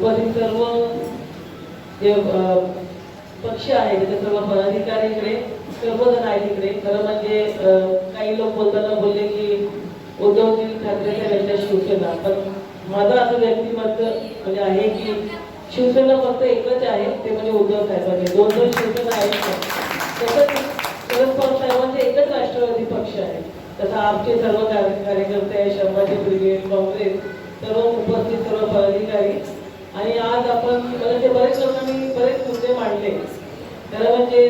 उपस्थित सर्व जे पक्ष आहे त्याचे सर्व पदाधिकारी इकडे सर्वजण आहेत इकडे. खरं म्हणजे काही लोक बोलताना बोलले की उद्धवजी ठाकरे साहेब यांच्या शिवसेना. पण माझं असं व्यक्तिमत्व म्हणजे आहे की शिवसेना फक्त एकच आहे ते म्हणजे उद्धव साहेबांचे म्हणजे दोन दोन शिवसेना आहेत. तसंच शरद पवार साहेबांचे एकच राष्ट्रवादी पक्ष आहे. तसं आमचे सर्व कार्यकर्ते आहे ब्रिगेड काँग्रेस सर्व उपस्थित सर्व पदाधिकारी आणि आज आपण म्हणजे बरेच लोकांनी बरेच मुद्दे मांडले खरं म्हणजे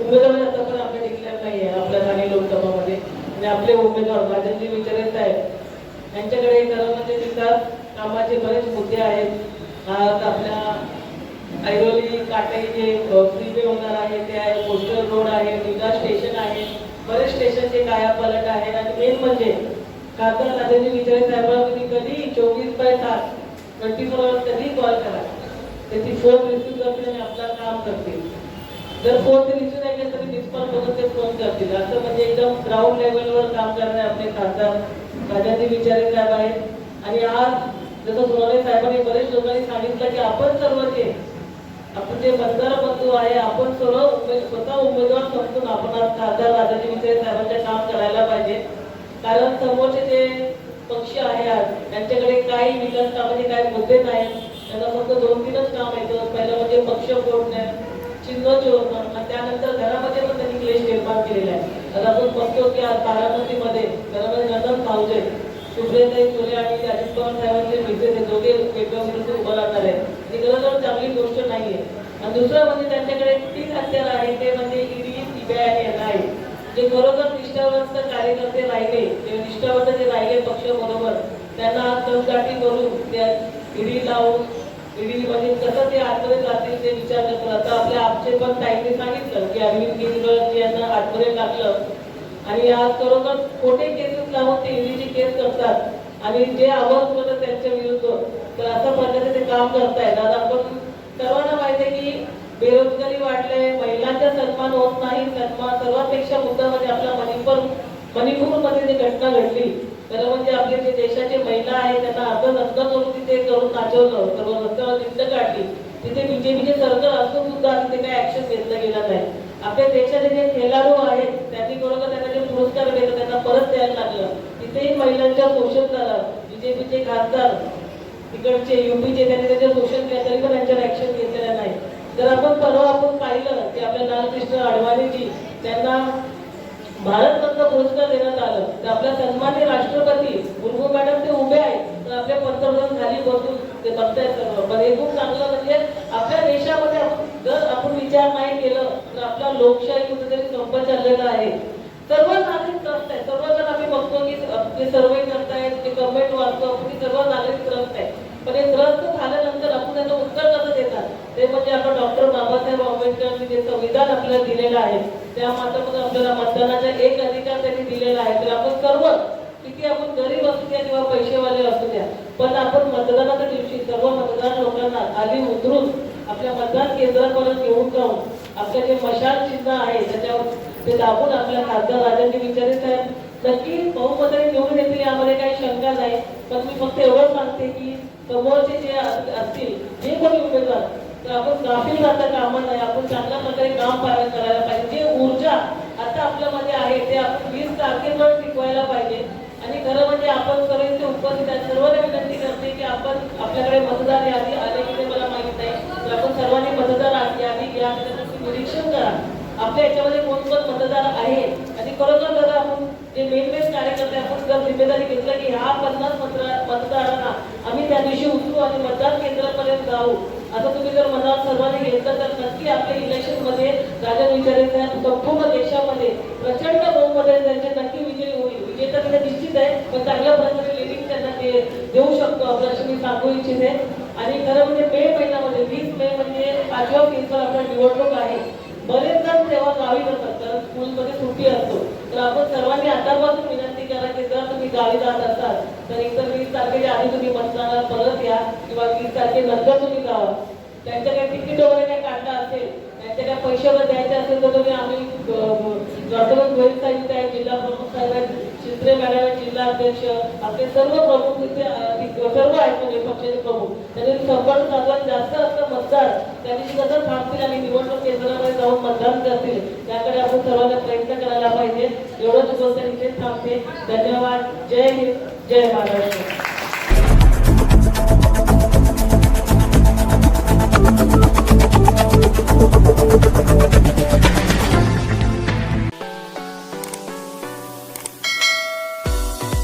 उमेदवार आता पण आपल्या डिक्लेअर नाही आहे आपल्या ठाणे लोकसभामध्ये. आणि आपले उमेदवार राजनजी विचारे आहेत. यांच्याकडे खरं म्हणजे तिथं कामाचे बरेच मुद्दे आहेत. आज आपल्या ऐरोली काटाई जे फ्रीवे होणार आहे ते आहे पोस्टल रोड आहे दुधा स्टेशन आहे. बरेच स्टेशनचे कायापालट आहे आणि मेन म्हणजे खासदार राजेंद्र विचारित साहेबांना तुम्ही कधी चोवीस बाय तास ट्वेंटी फोर आवर्स कधी कॉल करा. त्याची फोन रिसिव्ह करतील आणि आपलं काम करतील. जर फोन ते रिसिव्ह नाही केलं तरी मिस कॉल करून ते फोन करतील. असं म्हणजे एकदम ग्राउंड लेवलवर काम करणारे आपले खासदार. राजाजी विचारे साहेब आहेत. आणि आज जसं सोनवणे साहेबांनी बरेच लोकांनी सांगितलं की आपण सर्व जे आपण जे मतदार बंधू आहे आपण सर्व उमेद स्वतः उमेदवार समजून आपण आज खासदार राजाजी विचारे साहेबांचे काम करायला पाहिजे. कारण समोरचे जे पक्ष आहे आज त्यांच्याकडे काही विकास कामाचे काही मुद्दे नाहीत. त्यांना फक्त दोन तीनच काम येतं पहिलं म्हणजे पक्ष फोडणे चिन्ह चोरणं आणि त्यानंतर घरामध्ये पण त्यांनी क्लेश निर्माण केलेला आहे आता आपण बघतो की आज बारामतीमध्ये घरामध्ये नंदन भावजे सुप्रियाताई चोले आणि अजित पवार साहेबांचे मित्र ते दोघे वेगवेगळ्या विरुद्ध उभं राहणार आहे ही खरं चांगली गोष्ट नाही आहे आणि दुसरं म्हणजे त्यांच्याकडे तीन हत्यार आहे ते म्हणजे ईडी सीबीआय आणि एन आय जे खरोखर निष्ठावंत कार्यकर्ते राहिले ते निष्ठावंत जे राहिले पक्षाबरोबर त्यांना तळकाठी करून त्या इडी लावून इडीमध्ये म्हणजे कसं ते आतमध्ये जातील ते विचार करतात आता आपल्या आपचे पण ताईंनी सांगितलं की अरविंद केजरीवाल यांना आतमध्ये टाकलं. आणि आज खरोखर खोटे केसेस लावून ते ईडीची केस करतात. आणि जे आवाज होतं त्यांच्या विरुद्ध तर अशा प्रकारे ते काम करतायत आज आपण सर्वांना माहिती आहे की बेरोजगारी वाढले महिलांचा सन्मान होत नाही. सन्मान सर्वांपेक्षा मुद्दा म्हणजे आपला मणिपूर मणिपूरमध्ये जी घटना घडली तर म्हणजे आपले जे देशाचे महिला आहे त्यांना अर्ध नष्ट करून तिथे करून नाचवलं. सर्व रस्त्यावर दिंड काढली. तिथे बीजेपीचे सरकार असून सुद्धा तिथे काही ऍक्शन घेतलं गेलं नाही आपल्या देशाचे जे खेळाडू आहेत त्यांनी बरोबर त्यांना जे पुरस्कार भेटले त्यांना परत द्यायला लागलं. तिथेही महिलांच्या शोषण झालं बीजेपीचे खासदार तिकडचे युपीचे त्यांनी त्याचे शोषण केलं तरी पण त्यांच्यावर ऍक्शन घेतलेलं नाही. जर आपण परवा आपण पाहिलं की आपल्या लालकृष्ण अडवाणीजी त्यांना भारतरत्न पुरस्कार देण्यात आलं तर आपल्या सन्मान्य राष्ट्रपती मुर्मू मॅडम ते उभे आहेत तर आपले पंतप्रधान खाली बसून ते बघतायत सर्व पण हे खूप चांगलं म्हणजे आपल्या देशामध्ये आपण- जर आपण विचार नाही केलं तर आपला लोकशाही कुठेतरी संप चाललेला आहे. सर्व नागरिक त्रस्त आहेत सर्वजण आम्ही बघतो की ते सर्वे करतायत ते कमेंट वाचतो आपण की सर्व नागरिक त्रस्त आहे. पण हे त्रस्त झाल्यानंतर आपण त्याचं उत्तर कसं देतात ते म्हणजे आपण डॉक्टर बाबासाहेब आंबेडकरांनी जे संविधान आपल्याला दिलेलं आहे त्या माध्यमातून आपल्याला मतदानाचा एक अधिकार त्यांनी दिलेला आहे. तर आपण सर्व किती आपण गरीब असू द्या किंवा पैसेवाले असू द्या पण आपण मतदानाच्या दिवशी सर्व मतदान लोकांना आधी उतरून आपल्या मतदान केंद्रापर्यंत घेऊन जाऊन आपल्या जे मशाल चिन्ह आहे त्याच्यावर ते दाबून आपल्या खासदार राजांनी विचारे तर नक्की बहुमताने निवडून येतील यामध्ये काही शंका नाही. पण मी फक्त एवढं सांगते की समोरचे जे असतील जे कोणी उमेदवार तर आपण गाफील राहता कामा नाही. आपण चांगल्या प्रकारे काम पालन करायला पाहिजे. जे ऊर्जा आता आपल्यामध्ये आहे ते आपण वीस तारखेवर टिकवायला पाहिजे. आणि खरं म्हणजे आपण सर्व ते उपस्थित आहे सर्वांना विनंती करते की आपण आपल्याकडे मतदार यादी आले की ते मला माहीत नाही तर आपण सर्वांनी मतदार यादी घ्या त्याचं तुम्ही निरीक्षण करा. आपल्या याच्यामध्ये कोण कोण मतदार आहे आणि खरोखर दादा आपण जे मेन मेन कार्यकर्ते आपण जर जिम्मेदारी घेतलं की ह्या पन्नास मतदारांना आम्ही त्या दिवशी उतरू आणि मतदान केंद्रापर्यंत जाऊ. आता तुम्ही जर मनात सर्वांनी घेतलं तर नक्की आपल्या इलेक्शनमध्ये राजा संपूर्ण देशामध्ये प्रचंड बहुमताने त्यांचे नक्की विजयी होईल. विजेता तर निश्चित आहे पण चांगल्या प्रकारे लिडिंग त्यांना ते देऊ शकतो आपलं अशी मी सांगू इच्छिते. आणि खरं म्हणजे मे महिन्यामध्ये वीस मे म्हणजे पाचव्या फेजवर आपला निवडणूक आहे बरेच जण तेव्हा गावी जातात कारण स्कूलमध्ये सुट्टी असतो. तर आपण सर्वांनी आतापासून विनंती करा की जर तुम्ही गावी जात असाल तर एकतर वीस तारखेच्या आधी तुम्ही मतदानाला परत या किंवा वीस तारखेनंतर तुम्ही जावा. त्यांच्या काही तिकीट वगैरे काही काढता असेल त्यांच्या काही पैशावर द्यायचे असेल तर तुम्ही आम्ही डॉक्टर गोयल साहेब आहे जिल्हा प्रमुख साहेब आहेत मॅडम जिल्हा अध्यक्ष आपले सर्व प्रमुख तिथे सर्व आहेत म्हणजे पक्षाचे प्रमुख. त्यांनी संपर्क साधला जास्त असं मतदार त्यांनी दिवशी कसं थांबतील आणि निवडणूक केंद्रामध्ये जाऊन मतदान करतील त्याकडे आपण सर्वांना प्रयत्न करायला पाहिजे एवढंच बोलता इथे थांबते. धन्यवाद. जय हिंद. जय महाराष्ट्र.